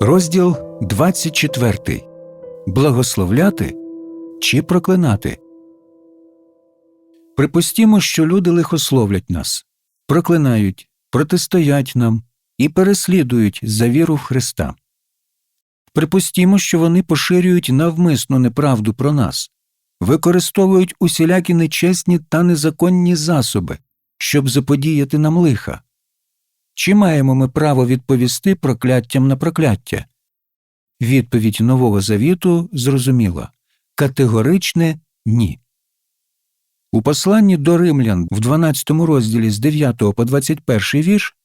Розділ 24. Благословляти чи проклинати. Припустімо, що люди лихословлять нас, проклинають, протистоять нам і переслідують за віру в Христа. Припустімо, що вони поширюють навмисну неправду про нас, використовують усілякі нечесні та незаконні засоби, щоб заподіяти нам лиха. Чи маємо ми право відповісти прокляттям на прокляття? Відповідь Нового Завіту зрозуміла категоричне ні. У посланні до римлян в 12 розділі з 9 по 21 вірш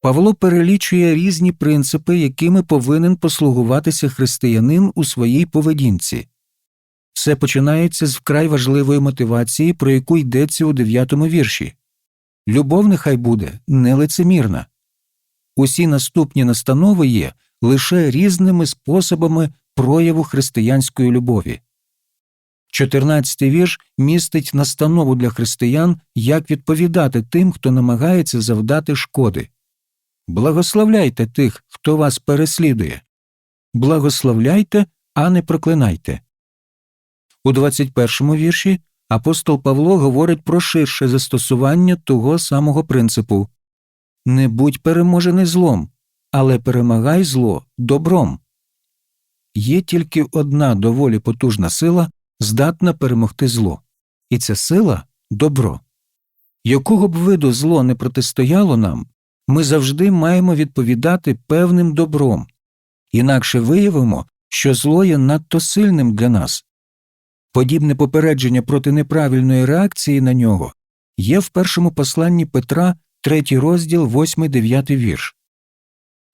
Павло перелічує різні принципи, якими повинен послугуватися християнин у своїй поведінці. Все починається з вкрай важливої мотивації, про яку йдеться у 9 вірші. Любов нехай буде нелицемірна. Усі наступні настанови є лише різними способами прояву християнської любові. 14 вірш містить настанову для християн, як відповідати тим, хто намагається завдати шкоди. Благословляйте тих, хто вас переслідує. Благословляйте, а не проклинайте. У 21 вірші апостол Павло говорить про ширше застосування того самого принципу Не будь переможений злом, але перемагай зло добром. Є тільки одна доволі потужна сила, здатна перемогти зло, і ця сила добро. Якого б виду зло не протистояло нам, ми завжди маємо відповідати певним добром, інакше виявимо, що зло є надто сильним для нас. Подібне попередження проти неправильної реакції на нього є в першому посланні Петра, 3 розділ, 8-9 вірш.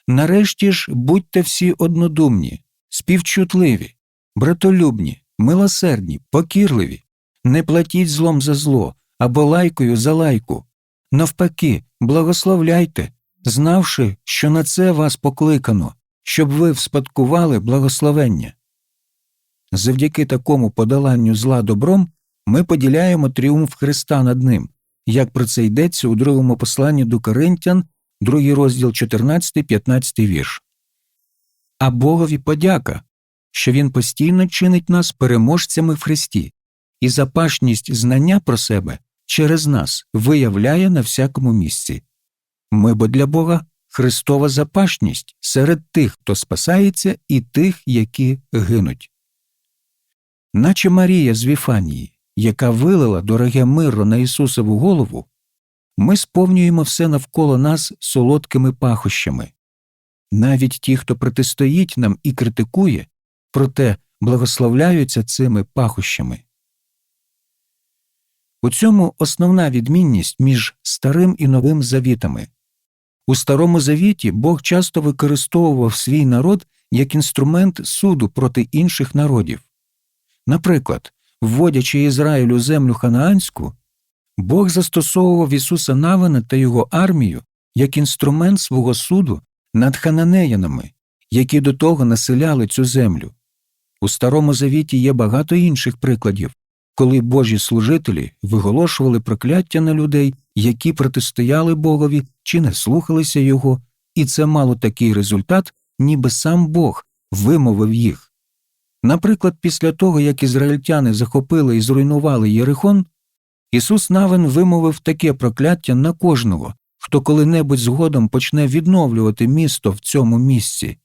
Нарешті ж будьте всі однодумні, співчутливі, братолюбні, милосердні, покірливі, не платіть злом за зло або лайкою за лайку. Навпаки, благословляйте, знавши, що на це вас покликано, щоб ви вспадкували благословення. Завдяки такому подоланню зла добром ми поділяємо тріумф Христа над ним, як про це йдеться у другому посланні до Коринтян, другий розділ 14-15 вірш. А Богові подяка, що Він постійно чинить нас переможцями в Христі, і запашність знання про себе через нас виявляє на всякому місці. Ми бо для Бога Христова запашність серед тих, хто спасається, і тих, які гинуть. Наче Марія з Віфанії, яка вилила дороге миро на Ісусову голову, ми сповнюємо все навколо нас солодкими пахощами. Навіть ті, хто протистоїть нам і критикує, проте благословляються цими пахощами. У цьому основна відмінність між старим і новим завітами. У старому завіті Бог часто використовував свій народ як інструмент суду проти інших народів. Наприклад, вводячи Ізраїль у землю ханаанську, Бог застосовував Ісуса Навина та його армію як інструмент свого суду над хананеянами, які до того населяли цю землю. У Старому Завіті є багато інших прикладів, коли Божі служителі виголошували прокляття на людей, які протистояли Богові чи не слухалися Його, і це мало такий результат, ніби сам Бог вимовив їх. Наприклад, після того, як ізраїльтяни захопили і зруйнували Єрихон, Ісус Навин вимовив таке прокляття на кожного, хто коли-небудь згодом почне відновлювати місто в цьому місці.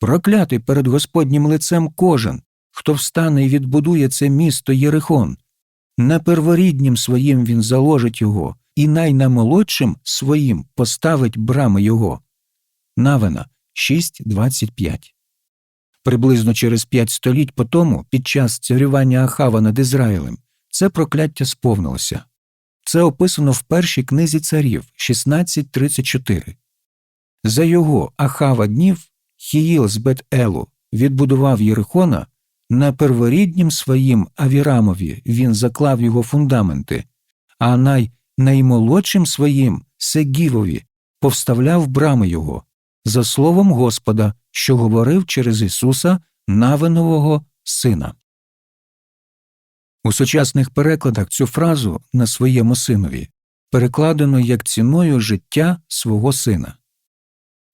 Проклятий перед Господнім лицем кожен, хто встане і відбудує це місто Єрихон. На перворіднім своїм він заложить його, і найнамолодшим своїм поставить брами його. Навина 6.25 Приблизно через п'ять століть по тому, під час царювання Ахава над Ізраїлем, це прокляття сповнилося. Це описано в першій книзі царів 16.34. За його Ахава днів Хіїл з Бет-Елу відбудував Єрихона, на перворіднім своїм Авірамові він заклав його фундаменти, а най наймолодшим своїм Сегівові повставляв брами його, за словом Господа, що говорив через Ісуса Навинового Сина. У сучасних перекладах цю фразу на своєму синові перекладено як ціною життя свого сина.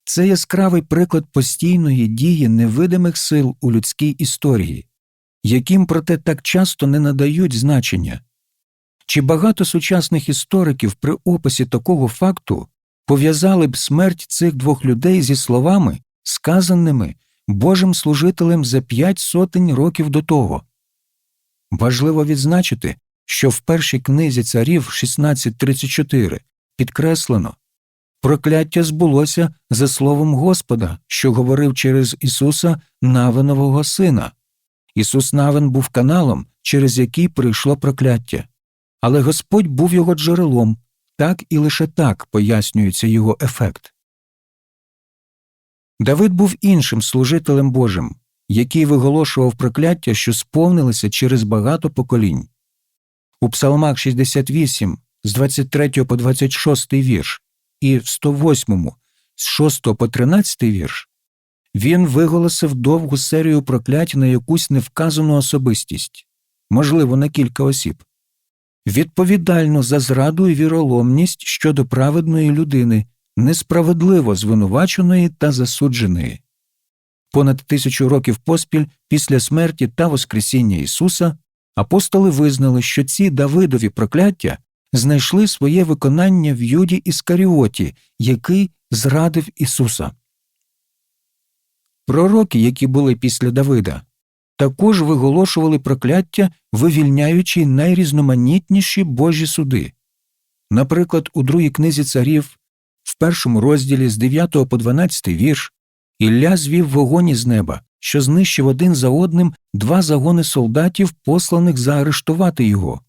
Це яскравий приклад постійної дії невидимих сил у людській історії, яким проте так часто не надають значення. Чи багато сучасних істориків при описі такого факту пов'язали б смерть цих двох людей зі словами, сказаними Божим служителем за п'ять сотень років до того? Важливо відзначити, що в першій книзі царів 1634 підкреслено прокляття збулося за словом Господа, що говорив через Ісуса Навинового Сина. Ісус Навин був каналом, через який прийшло прокляття, але Господь був його джерелом, так і лише так пояснюється його ефект. Давид був іншим служителем Божим, який виголошував прокляття, що сповнилися через багато поколінь. У Псалмах 68 з 23 по 26 вірш і в 108 з 6 по 13 вірш він виголосив довгу серію проклять на якусь невказану особистість, можливо, на кілька осіб, відповідально за зраду і віроломність щодо праведної людини, несправедливо звинуваченої та засудженої. Понад тисячу років поспіль після смерті та Воскресіння Ісуса апостоли визнали, що ці Давидові прокляття знайшли своє виконання в Юді Іскаріоті, який зрадив Ісуса. Пророки, які були після Давида, також виголошували прокляття, вивільняючи найрізноманітніші Божі суди. Наприклад, у другій книзі царів, в першому розділі з 9 по 12 вірш, Ілля звів вогонь із неба, що знищив один за одним два загони солдатів, посланих заарештувати його.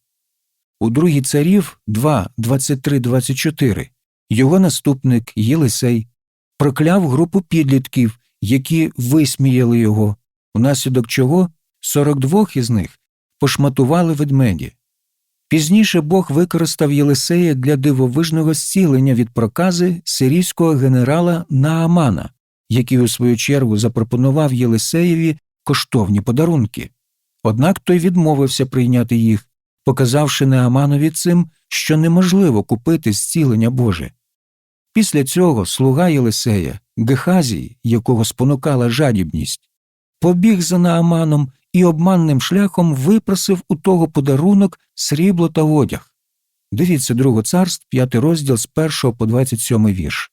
У другій царів 2, 23, 24 його наступник Єлисей прокляв групу підлітків, які висміяли його, внаслідок чого 42 із них пошматували ведмеді. Пізніше Бог використав Єлисея для дивовижного зцілення від прокази сирійського генерала Наамана, який у свою чергу запропонував Єлисеєві коштовні подарунки. Однак той відмовився прийняти їх, показавши Неаманові цим, що неможливо купити зцілення Боже. Після цього слуга Єлисея, Гехазій, якого спонукала жадібність, побіг за Нааманом і обманним шляхом випросив у того подарунок срібло та одяг. Дивіться друге царств, 5 розділ з 1 по 27 вірш.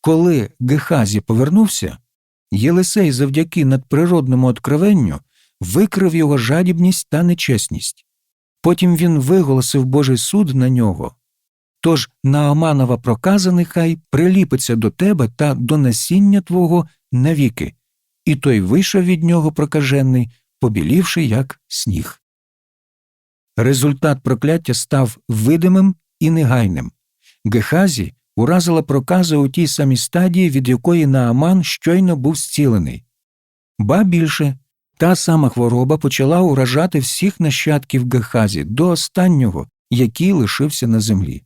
Коли Гехазі повернувся, Єлисей завдяки надприродному откровенню викрив його жадібність та нечесність. Потім він виголосив Божий суд на нього. Тож Нааманова проказа нехай приліпиться до тебе та до насіння твого навіки, і той вийшов від нього прокажений, побілівши, як сніг. Результат прокляття став видимим і негайним. Гехазі уразила проказа у тій самій стадії, від якої Нааман щойно був зцілений. Ба більше, та сама хвороба почала уражати всіх нащадків Гехазі до останнього, який лишився на землі.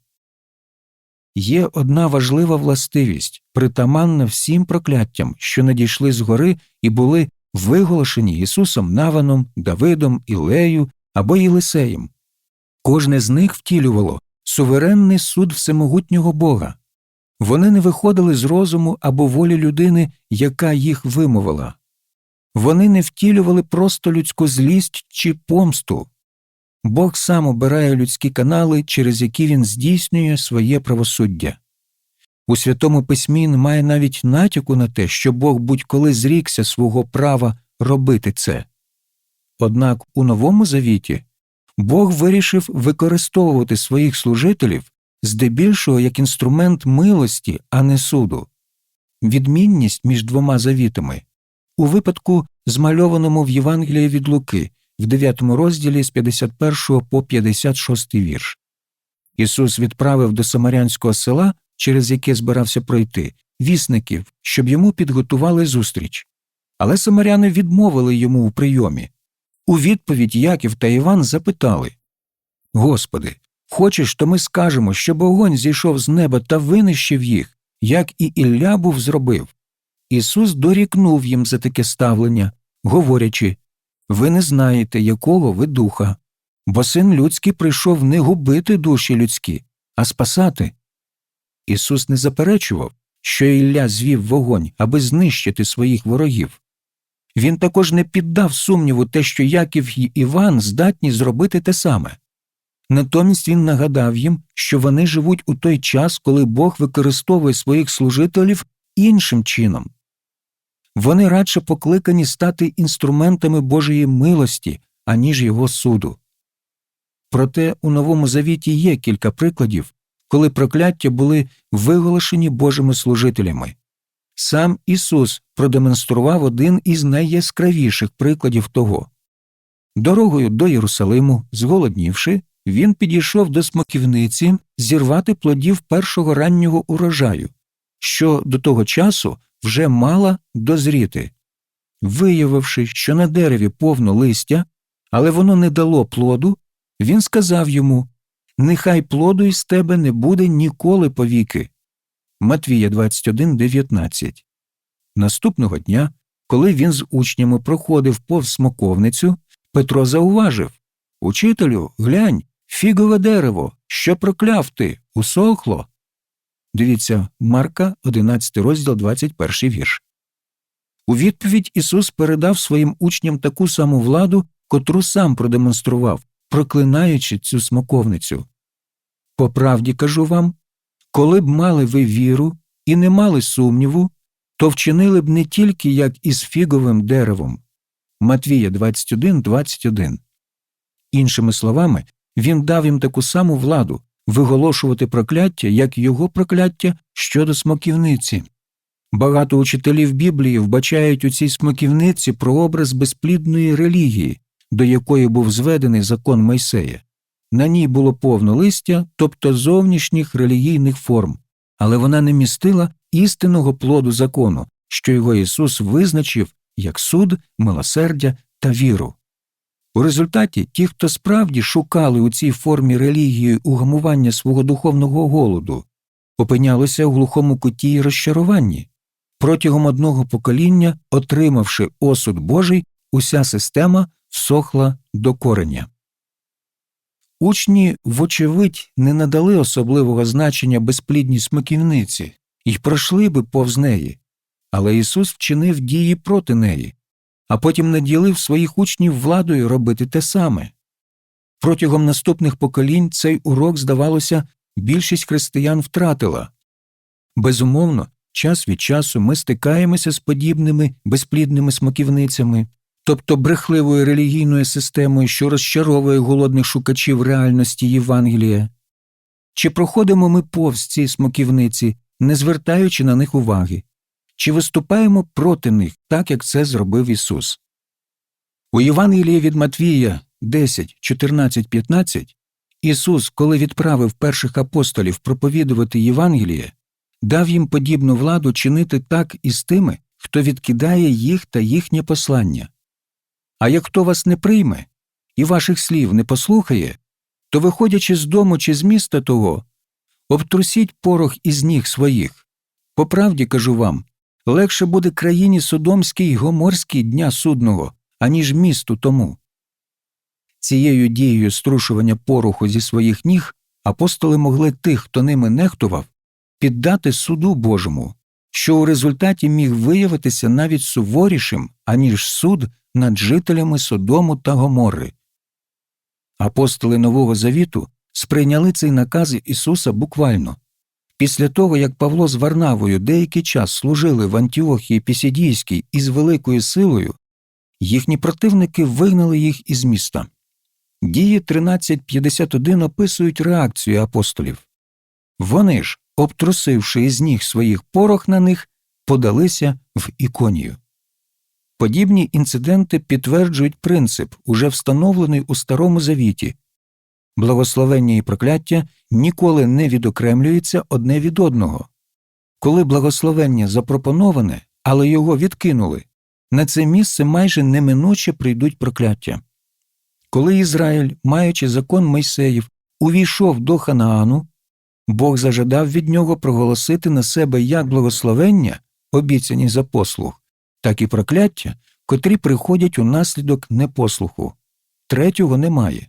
Є одна важлива властивість, притаманна всім прокляттям, що надійшли згори і були виголошені Ісусом Наваном, Давидом, Ілею або Єлисеєм. Кожне з них втілювало суверенний суд всемогутнього Бога. Вони не виходили з розуму або волі людини, яка їх вимовила. Вони не втілювали просто людську злість чи помсту. Бог сам обирає людські канали, через які він здійснює своє правосуддя. У Святому Письмі немає навіть натяку на те, що Бог будь-коли зрікся свого права робити це. Однак у Новому Завіті Бог вирішив використовувати своїх служителів здебільшого як інструмент милості, а не суду. Відмінність між двома завітами у випадку, змальованому в Євангелії від Луки в 9 розділі з 51 по 56 вірш. Ісус відправив до Самарянського села, через яке збирався пройти, вісників, щоб йому підготували зустріч. Але самаряни відмовили йому у прийомі. У відповідь Яків та Іван запитали Господи, хочеш, то ми скажемо, щоб огонь зійшов з неба та винищив їх, як і Ілля був зробив. Ісус дорікнув їм за таке ставлення, говорячи Ви не знаєте, якого ви духа, бо син людський прийшов не губити душі людські, а спасати. Ісус не заперечував, що Ілля звів вогонь, аби знищити своїх ворогів. Він також не піддав сумніву те, що Яків і Іван здатні зробити те саме. Натомість він нагадав їм, що вони живуть у той час, коли Бог використовує своїх служителів іншим чином. Вони радше покликані стати інструментами Божої милості, аніж його суду. Проте у Новому Завіті є кілька прикладів, коли прокляття були виголошені Божими служителями. Сам Ісус продемонстрував один із найяскравіших прикладів того. Дорогою до Єрусалиму, зголоднівши, він підійшов до смоківниці зірвати плодів першого раннього урожаю, що до того часу вже мала дозріти. Виявивши, що на дереві повно листя, але воно не дало плоду, він сказав йому Нехай плоду із тебе не буде ніколи повіки. Матвія 21.19 Наступного дня, коли він з учнями проходив повз смоковницю, Петро зауважив Учителю, глянь, фігове дерево, що прокляв ти, усохло. Дивіться, Марка, 11 розділ, 21 вірш. У відповідь Ісус передав своїм учням таку саму владу, котру сам продемонстрував, проклинаючи цю смоковницю. По правді кажу вам, коли б мали ви віру і не мали сумніву, то вчинили б не тільки як із фіговим деревом. Матвія 21, 21. Іншими словами, він дав їм таку саму владу виголошувати прокляття, як його прокляття щодо смоківниці. Багато учителів Біблії вбачають у цій смоківниці прообраз безплідної релігії, до якої був зведений закон Мойсея. На ній було повно листя, тобто зовнішніх релігійних форм, але вона не містила істинного плоду закону, що його Ісус визначив як суд, милосердя та віру. У результаті ті, хто справді шукали у цій формі релігії угамування свого духовного голоду, опинялися у глухому куті й розчаруванні. Протягом одного покоління, отримавши осуд Божий, уся система всохла до кореня. Учні, вочевидь, не надали особливого значення безплідній смоківниці і пройшли би повз неї, але Ісус вчинив дії проти неї, а потім наділив своїх учнів владою робити те саме. Протягом наступних поколінь цей урок, здавалося, більшість християн втратила. Безумовно, час від часу ми стикаємося з подібними безплідними смоківницями, тобто брехливою релігійною системою, що розчаровує голодних шукачів реальності Євангелія. Чи проходимо ми повз ці смоківниці, не звертаючи на них уваги, чи виступаємо проти них, так як це зробив Ісус? У Євангелії від Матвія 10, 14, 15 Ісус, коли відправив перших апостолів проповідувати Євангеліє, дав їм подібну владу чинити так і з тими, хто відкидає їх та їхнє послання. А як хто вас не прийме і ваших слів не послухає, то, виходячи з дому чи з міста того, обтрусіть порох із ніг своїх. По правді кажу вам легше буде країні Содомській й Гоморській дня судного, аніж місту тому. Цією дією струшування пороху зі своїх ніг апостоли могли тих, хто ними нехтував, піддати суду Божому, що у результаті міг виявитися навіть суворішим, аніж суд над жителями Содому та Гоморри. Апостоли Нового Завіту сприйняли цей наказ Ісуса буквально. Після того, як Павло з Варнавою деякий час служили в Антіохії Пісідійській із великою силою, їхні противники вигнали їх із міста. Дії 13.51 описують реакцію апостолів. Вони ж, обтрусивши із ніг своїх порох на них, подалися в іконію. Подібні інциденти підтверджують принцип, уже встановлений у Старому Завіті благословення і прокляття ніколи не відокремлюються одне від одного. Коли благословення запропоноване, але його відкинули, на це місце майже неминуче прийдуть прокляття. Коли Ізраїль, маючи закон Мойсеїв, увійшов до Ханаану, Бог зажадав від нього проголосити на себе як благословення, обіцяні за послух, так і прокляття, котрі приходять у наслідок непослуху. Третього немає.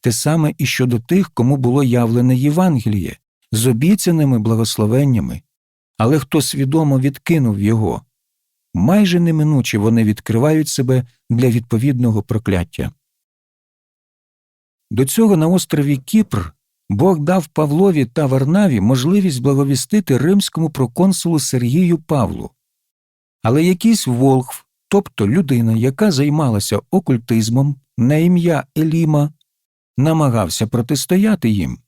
Те саме і щодо тих, кому було явлене Євангеліє з обіцяними благословеннями, але хто свідомо відкинув його, майже неминуче вони відкривають себе для відповідного прокляття. До цього на острові Кіпр Бог дав Павлові та Варнаві можливість благовістити римському проконсулу Сергію Павлу. Але якийсь волхв, тобто людина, яка займалася окультизмом на ім'я Еліма, намагався протистояти їм.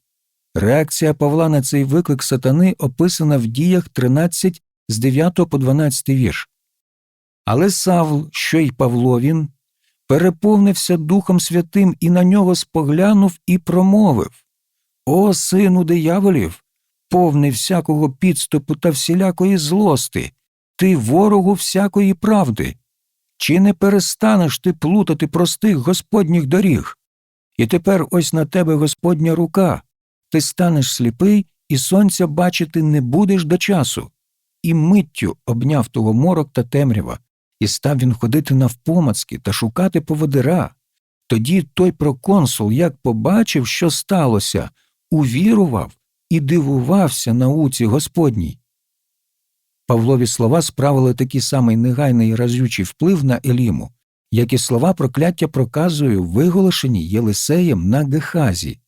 Реакція Павла на цей виклик сатани описана в діях 13 з 9 по 12 вірш. Але Савл, що й Павловін, переповнився Духом Святим і на нього споглянув і промовив О, сину дияволів, повний всякого підступу та всілякої злости, ти ворогу всякої правди. Чи не перестанеш ти плутати простих Господніх доріг? І тепер ось на тебе Господня рука, ти станеш сліпий, і сонця бачити не будеш до часу. І миттю обняв того морок та темрява, і став він ходити навпомацки та шукати поводира. Тоді той проконсул, як побачив, що сталося, увірував і дивувався науці Господній. Павлові слова справили такий самий негайний і разючий вплив на Еліму, як і слова прокляття проказую, виголошені Єлисеєм на Гехазі.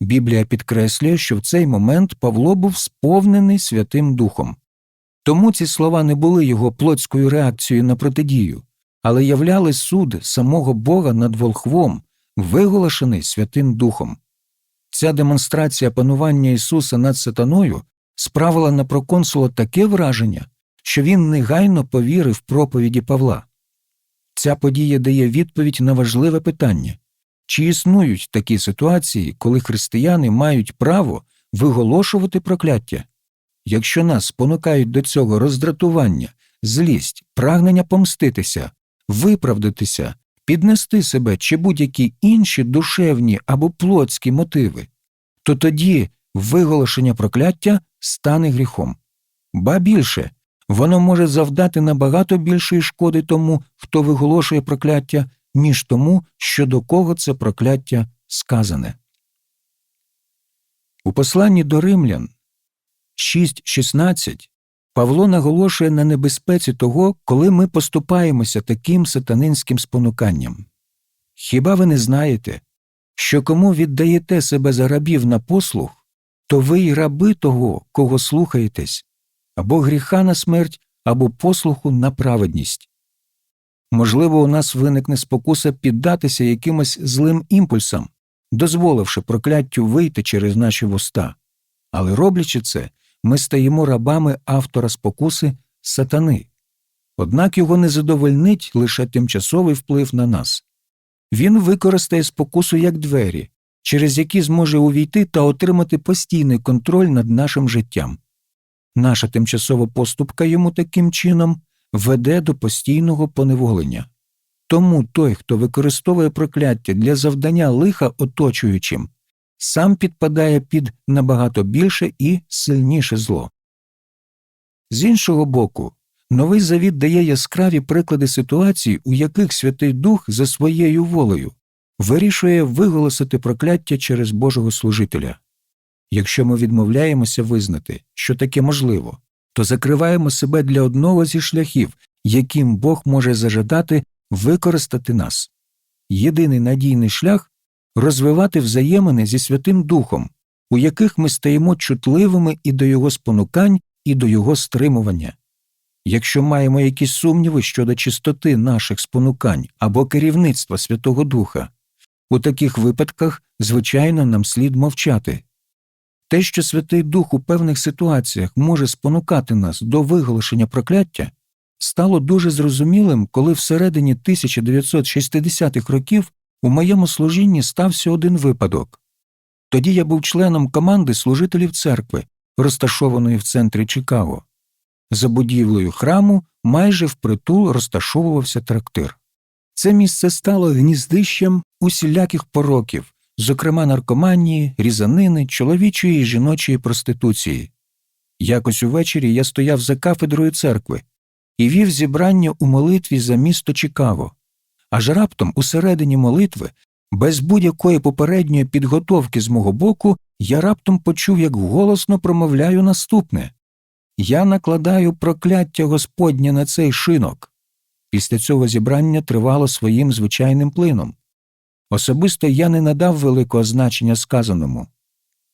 Біблія підкреслює, що в цей момент Павло був сповнений Святим Духом. Тому ці слова не були його плотською реакцією на протидію, але являли суд самого Бога над волхвом, виголошений Святим Духом. Ця демонстрація панування Ісуса над сатаною справила на проконсула таке враження, що він негайно повірив проповіді Павла. Ця подія дає відповідь на важливе питання чи існують такі ситуації, коли християни мають право виголошувати прокляття? Якщо нас спонукають до цього роздратування, злість, прагнення помститися, виправдатися, піднести себе чи будь-які інші душевні або плотські мотиви, то тоді виголошення прокляття стане гріхом. Ба більше, воно може завдати набагато більшої шкоди тому, хто виголошує прокляття, ніж тому, що до кого це прокляття сказане. У посланні до римлян 6.16 Павло наголошує на небезпеці того, коли ми поступаємося таким сатанинським спонуканням. Хіба ви не знаєте, що кому віддаєте себе за рабів на послуг, то ви й раби того, кого слухаєтесь, або гріха на смерть, або послуху на праведність. Можливо, у нас виникне спокуса піддатися якимось злим імпульсам, дозволивши прокляттю вийти через наші вуста, але роблячи це, ми стаємо рабами автора спокуси сатани. Однак його не задовольнить лише тимчасовий вплив на нас. Він використає спокусу як двері, через які зможе увійти та отримати постійний контроль над нашим життям. Наша тимчасова поступка йому таким чином веде до постійного поневолення. Тому той, хто використовує прокляття для завдання лиха оточуючим, сам підпадає під набагато більше і сильніше зло. З іншого боку, новий завіт дає яскраві приклади ситуацій, у яких Святий Дух за своєю волею вирішує виголосити прокляття через Божого служителя. Якщо ми відмовляємося визнати, що таке можливо, то закриваємо себе для одного зі шляхів, яким Бог може зажадати використати нас. Єдиний надійний шлях розвивати взаємини зі Святим Духом, у яких ми стаємо чутливими і до Його спонукань, і до Його стримування. Якщо маємо якісь сумніви щодо чистоти наших спонукань або керівництва Святого Духа, у таких випадках, звичайно, нам слід мовчати. Те, що Святий Дух у певних ситуаціях може спонукати нас до виголошення прокляття, стало дуже зрозумілим, коли всередині 1960-х років у моєму служінні стався один випадок. Тоді я був членом команди служителів церкви, розташованої в центрі Чикаго. За будівлею храму майже впритул розташовувався трактир. Це місце стало гніздищем усіляких пороків, зокрема наркоманії, різанини, чоловічої і жіночої проституції. Якось увечері я стояв за кафедрою церкви і вів зібрання у молитві за місто Чикаго. Аж раптом, усередині молитви, без будь-якої попередньої підготовки з мого боку, я раптом почув, як голосно промовляю наступне Я накладаю прокляття Господнє на цей шинок. Після цього зібрання тривало своїм звичайним плином. Особисто я не надав великого значення сказаному.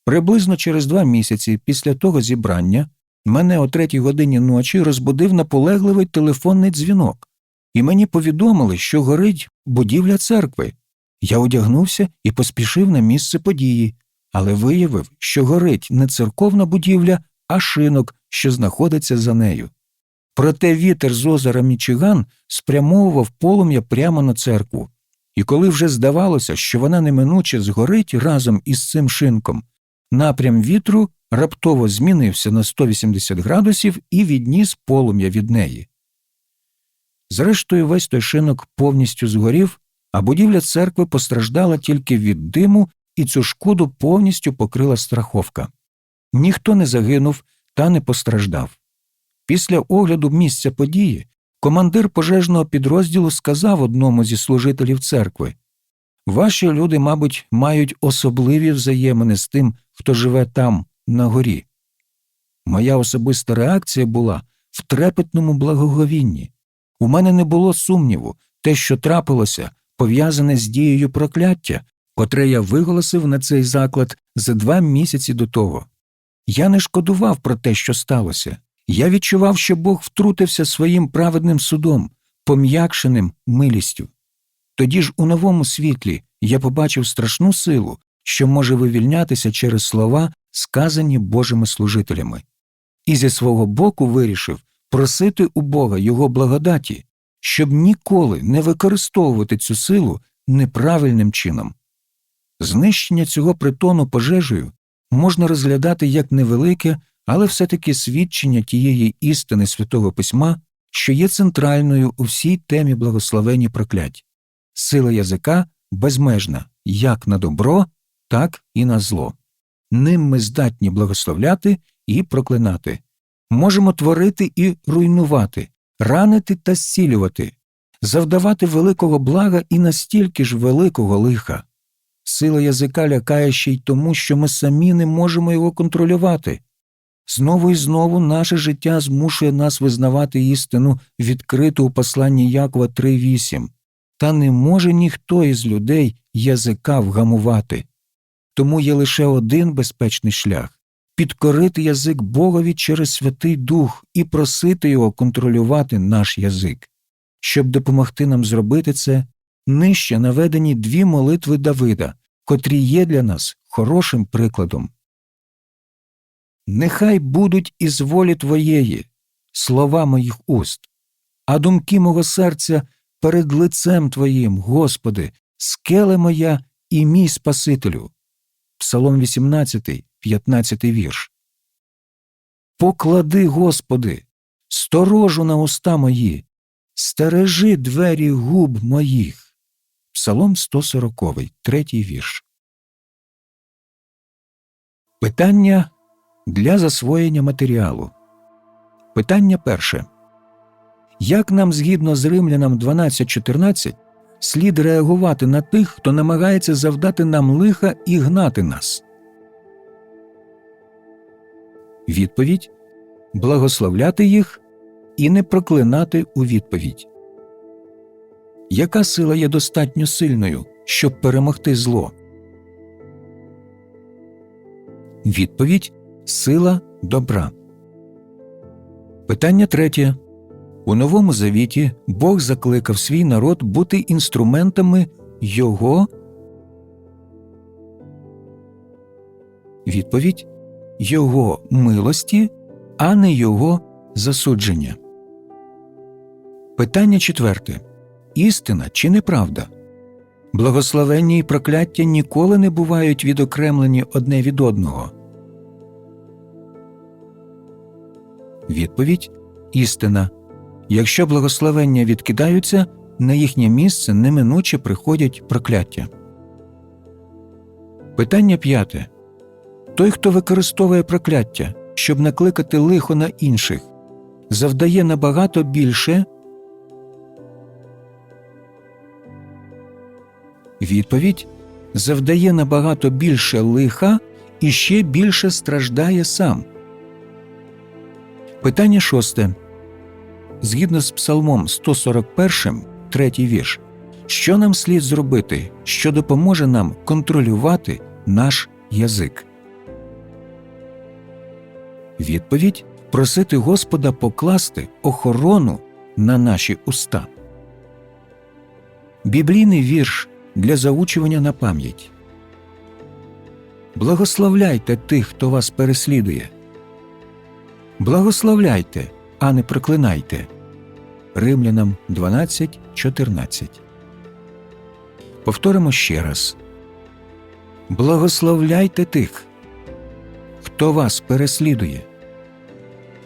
Приблизно через два місяці після того зібрання мене о третій годині ночі розбудив наполегливий телефонний дзвінок, і мені повідомили, що горить будівля церкви. Я одягнувся і поспішив на місце події, але виявив, що горить не церковна будівля, а шинок, що знаходиться за нею. Проте вітер з озера Мічиган спрямовував полум'я прямо на церкву, і коли вже здавалося, що вона неминуче згорить разом із цим шинком, напрям вітру раптово змінився на 180 градусів і відніс полум'я від неї. Зрештою, весь той шинок повністю згорів, а будівля церкви постраждала тільки від диму, і цю шкоду повністю покрила страховка. Ніхто не загинув та не постраждав. Після огляду місця події командир пожежного підрозділу сказав одному зі служителів церкви Ваші люди, мабуть, мають особливі взаємини з тим, хто живе там, на горі. Моя особиста реакція була в трепетному благоговінні. У мене не було сумніву, те, що трапилося, пов'язане з дією прокляття, котре я виголосив на цей заклад за два місяці до того. Я не шкодував про те, що сталося. Я відчував, що Бог втрутився своїм праведним судом, пом'якшеним милістю. Тоді ж у новому світлі я побачив страшну силу, що може вивільнятися через слова, сказані Божими служителями, і зі свого боку вирішив просити у Бога Його благодаті, щоб ніколи не використовувати цю силу неправильним чином. Знищення цього притону пожежею можна розглядати як невелике, але все-таки свідчення тієї істини Святого Письма, що є центральною у всій темі благословені проклять. Сила язика безмежна як на добро, так і на зло. Ним ми здатні благословляти і проклинати. Можемо творити і руйнувати, ранити та зцілювати, завдавати великого блага і настільки ж великого лиха. Сила язика лякає ще й тому, що ми самі не можемо його контролювати. Знову і знову наше життя змушує нас визнавати істину, відкриту у посланні Якова 3.8. Та не може ніхто із людей язика вгамувати. Тому є лише один безпечний шлях підкорити язик Богові через Святий Дух і просити його контролювати наш язик. Щоб допомогти нам зробити це, нижче наведені дві молитви Давида, котрі є для нас хорошим прикладом. Нехай будуть із волі Твоєї, слова моїх уст, а думки мого серця перед лицем Твоїм, Господи, скеле моя і мій Спасителю. Псалом 18, 15 вірш. Поклади, Господи, сторожу на уста мої, стережи двері губ моїх. Псалом 140, третій вірш. Питання для засвоєння матеріалу. Питання перше. Як нам згідно з Римлянам 12.14 слід реагувати на тих, хто намагається завдати нам лиха і гнати нас? Відповідь благословляти їх і не проклинати у відповідь. Яка сила є достатньо сильною, щоб перемогти зло? Відповідь сила добра. Питання третє. У Новому Завіті Бог закликав свій народ бути інструментами Його. Відповідь Його милості, а не Його засудження. Питання четверте. Істина чи неправда? Благословення і прокляття ніколи не бувають відокремлені одне від одного. Відповідь істина. Якщо благословення відкидаються, на їхнє місце неминуче приходять прокляття. Питання п'яте той, хто використовує прокляття, щоб накликати лихо на інших, завдає набагато більше. Відповідь завдає набагато більше лиха і ще більше страждає сам. Питання шосте. Згідно з Псалмом 141, третій вірш. Що нам слід зробити, що допоможе нам контролювати наш язик? Відповідь просити Господа покласти охорону на наші уста. Біблійний вірш для заучування на пам'ять. Благословляйте тих, хто вас переслідує. Благословляйте, а не проклинайте. Римлянам 12.14. Повторимо ще раз. Благословляйте тих, хто вас переслідує.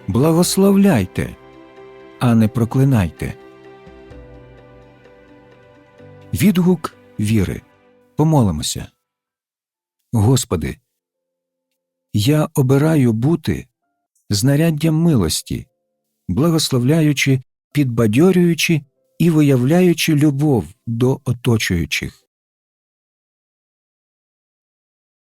Благословляйте, а не проклинайте. Відгук віри. Помолимося. Господи, я обираю бути знаряддям милості, благословляючи, підбадьорюючи і виявляючи любов до оточуючих.